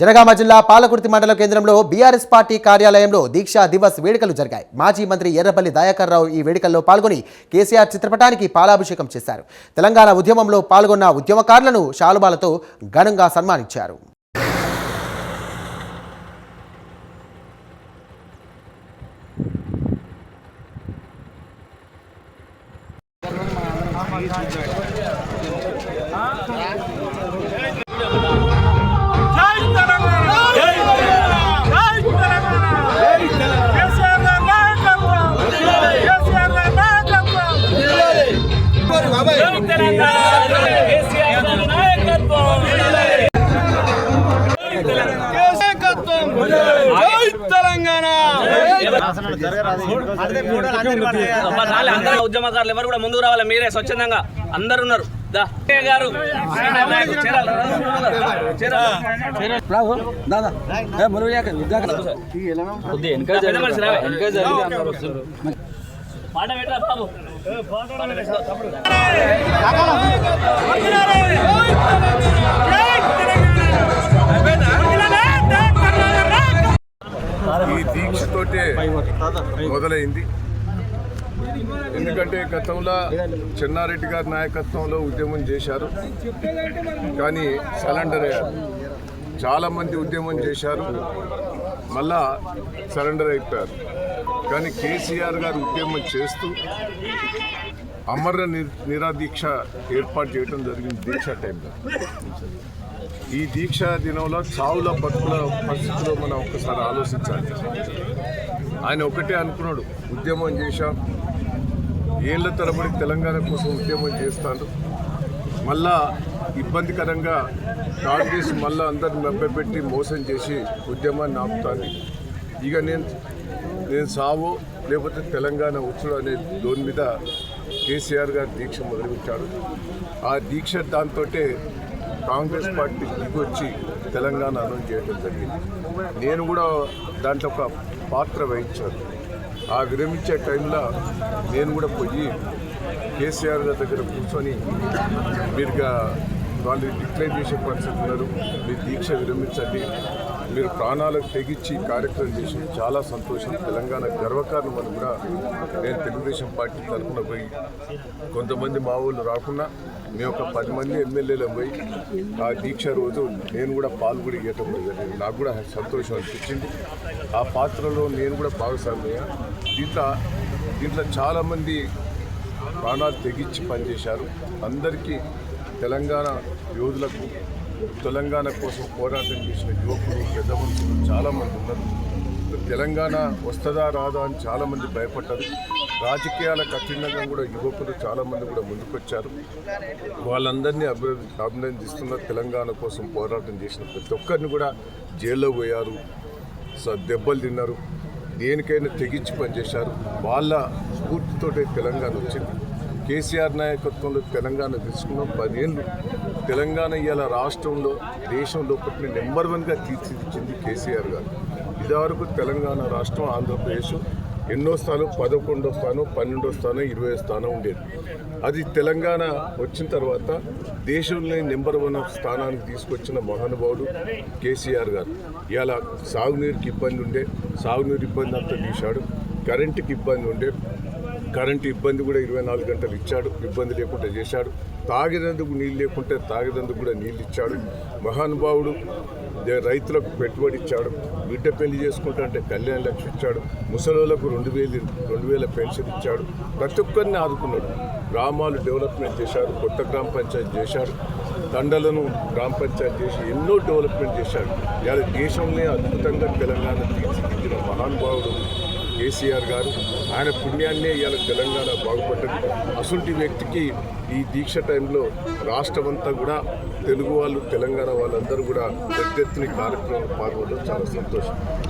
జనగామ జిల్లా పాలకుర్తి మండల కేంద్రంలో బీఆర్ఎస్ పార్టీ కార్యాలయంలో దీక్షా దివస్ వేడుకలు జరిగాయి. మాజీ మంత్రి ఎర్రపల్లి దయాకర్ రావు ఈ వేడుకల్లో పాల్గొని కేసీఆర్ చిత్రపటానికి పాలాభిషేకం చేశారు. తెలంగాణ ఉద్యమంలో పాల్గొన్న ఉద్యమకారులను శాలుబాలతో ఘనంగా సన్మానించారు. ఉద్యమకారులు ఎవరు కూడా ముందుకు రావాలి మీరే స్వచ్ఛందంగా. అందరు ఉన్నారు దా. ఏ గారు? చేరాలి. చేరాలి. పెద్ద మనిషి రావే. పాట పెట్టరా బాబు పాట ఈ దీక్షతోటే మొదలైంది. ఎందుకంటే గతంలో చెన్నారెడ్డి గారి నాయకత్వంలో ఉద్యమం చేశారు. కానీ సరెండర్ అయ్యారు చాలామంది ఉద్యమం చేశారు. మళ్ళా సరెండర్ అయిపోయారు. కానీ కేసీఆర్ గారు ఉద్యమం చేస్తూ అమర నిరాదీక్ష ఏర్పాటు చేయడం జరిగింది దీక్ష టైంలో. ఈ దీక్ష దినంలో చావుల బతుకుల పరిస్థితిలో మనం ఒక్కసారి ఆలోచించాలి. ఆయన ఒకటే అనుకున్నాడు ఉద్యమం చేశాం. ఏళ్ళ తరబడి తెలంగాణ కోసం ఉద్యమం చేస్తాను. మళ్ళా ఇబ్బందికరంగా కాంగ్రెస్ మళ్ళా అందరిని మభ్యపెట్టి మోసం చేసి ఉద్యమాన్ని ఆపుతాను. ఇక నేను నేను సావు లేకపోతే తెలంగాణ వచ్చుడు అనే లోన్ మీద కేసీఆర్ గారు దీక్ష మొదలుపెట్టాడు ఆ దీక్ష దాంతో కాంగ్రెస్ పార్టీ దిగొచ్చి తెలంగాణ అనౌన్స్ చేయడం జరిగింది. నేను కూడా దాంట్లో ఒక పాత్ర వహించాను. ఆ విరమించే టైంలో నేను కూడా పోయి కేసీఆర్ గారి దగ్గర కూర్చొని మీరుగా వాళ్ళు డిక్లైన్ చేసే పరిస్థితి ఉన్నారు. మీరు దీక్ష విరమించండి. మీరు ప్రాణాలకు తెగించి కార్యక్రమం చేసి చాలా సంతోషం. తెలంగాణ గర్వకారణం అని కూడా నేను తెలుగుదేశం పార్టీ తరఫున పోయి కొంతమంది మా వాళ్ళు రాకుండా మేము ఒక పది మంది ఎమ్మెల్యేలు పోయి ఆ దీక్ష రోజు నేను కూడా పాల్గొని ఇవ్వటం జరిగింది. నాకు కూడా సంతోషం అనిపించింది. ఆ పాత్రలో నేను కూడా భాగస్వామ్య దీంట్లో దీంట్లో చాలామంది ప్రాణాలు తెగించి పనిచేశారు. అందరికీ తెలంగాణ యోధులకు తెలంగాణ కోసం పోరాటం చేసిన యువకులు పెద్ద మనుషులు చాలామంది ఉన్నారు. తెలంగాణ వస్తుందా రాదా అని చాలామంది భయపడ్డారు. రాజకీయాల కఠినంగా కూడా యువకులు చాలామంది కూడా ముందుకొచ్చారు. వాళ్ళందరినీ అభివృద్ధి అభినందిస్తున్న తెలంగాణ కోసం పోరాటం చేసిన ప్రతి ఒక్కరిని కూడా జైల్లో పోయారు. స- దెబ్బలు తిన్నారు. దేనికైనా తెగించి పనిచేశారు. వాళ్ళ స్ఫూర్తితోటే తెలంగాణ వచ్చింది. కేసీఆర్ నాయకత్వంలో తెలంగాణ తెచ్చుకున్నాం పదేళ్ళు తెలంగాణ ఇవాళ రాష్ట్రంలో దేశంలో పుట్టిన నెంబర్ వన్గా తీర్చిదిచ్చింది కేసీఆర్ గారు. ఇదివరకు తెలంగాణ రాష్ట్రం ఆంధ్రప్రదేశ్ ఎన్నో స్థానం పదకొండో స్థానం పన్నెండో స్థానం ఇరవై స్థానం ఉండేది. అది తెలంగాణ వచ్చిన తర్వాత దేశంలో నెంబర్ వన్ స్థానానికి తీసుకొచ్చిన మహానుభావుడు కేసీఆర్ గారు. ఇలా సాగునీరుకి ఇబ్బంది ఉండే సాగునీరు ఇబ్బంది అంతా తీశాడు. కరెంటుకి ఇబ్బంది ఉండే కరెంటు ఇబ్బంది కూడా ఇరవై నాలుగు గంటలు ఇచ్చాడు. ఇబ్బంది లేకుండా చేశాడు. తాగినందుకు నీళ్ళు లేకుంటే తాగినందుకు కూడా నీళ్ళు ఇచ్చాడు. మహానుభావుడు రైతులకు పెట్టుబడి ఇచ్చాడు. బిడ్డ పెళ్ళి చేసుకుంటే కళ్యాణ లక్ష ఇచ్చాడు. ముసలోళ్ళకు రెండు వేలు రెండు వేల పెన్షన్ ఇచ్చాడు. ప్రతి ఒక్కరిని ఆదుకున్నాడు. గ్రామాలు డెవలప్మెంట్ చేశాడు. కొత్త గ్రామ పంచాయతీ చేశాడు. తండలను గ్రామ పంచాయతీ చేసి ఎన్నో డెవలప్మెంట్ చేశాడు. ఇవాళ దేశంలో అద్భుతంగా తెలంగాణ తీర్చిదిద్దిన మహానుభావుడు కేసీఆర్ గారు ఆయన పుణ్యాన్నే ఇవాళ తెలంగాణ బాగుపడ్డది అసలు వ్యక్తికి ఈ దీక్ష టైంలో రాష్ట్రం అంతా కూడా తెలుగు వాళ్ళు తెలంగాణ వాళ్ళందరూ కూడా పెద్ద ఎత్తున ఈ కార్యక్రమంలో పాల్గొనడం చాలా సంతోషం.